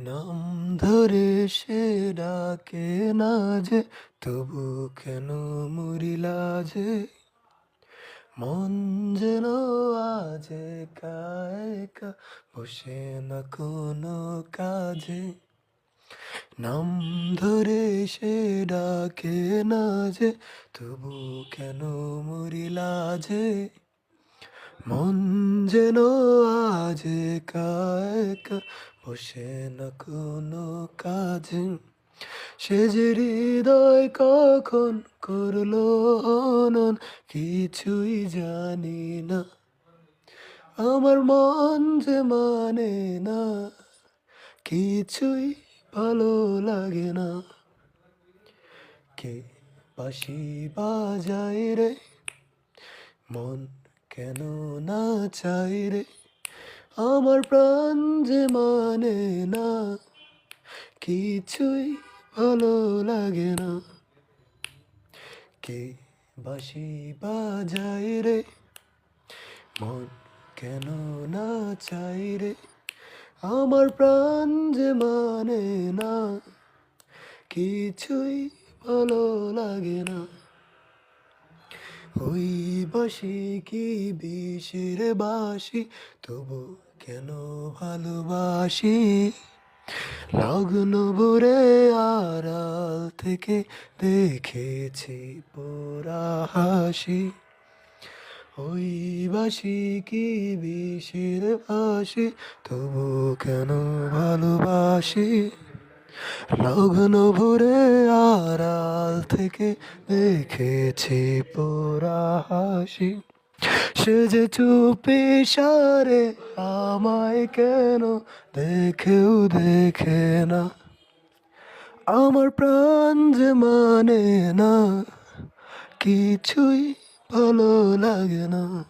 নাম ধরে সে ডাকে না যে, তবু কেন মরিলা যে? মন যেন আজ একা বসে না কোনো কাজে। নাম ধরে সে ডাকে না যে, তবু কেন মরিলা যে? মন যেন আজ একা বসে না কোনো কাজে। সে যে হৃদয় কখন করল হনন কিছুই জানি না। আমার মন যে মানে না, কিছুই ভালো লাগে না। কে বাঁশি বাজায় রে? মন কেন না চাই রে? আমার প্রাণ যে মানে না, কিছুই ভালো লাগে না। কে বাঁশি বাজায় রে? মন কেন না চাই রে? আমার প্রাণ যে মানে না, কিছুই ভালো লাগে না। ওই বাসি কি বিষের বাসি তবু কেন ভালোবাসি? লগ্ন ভরে আড়াল থেকে দেখেছি পোড়া হাসি। ওই বাসি কি বিষের বাসি তবু কেন ভালোবাসি? লগ্ন ভরে আড়াল থেকে দেখেছি পোড়া হাসি। সে যে চুপি সারে, আমায় কেন দেখেও দেখে না? আমার প্রাণ যে মানে না, কিছুই ভালো লাগে না।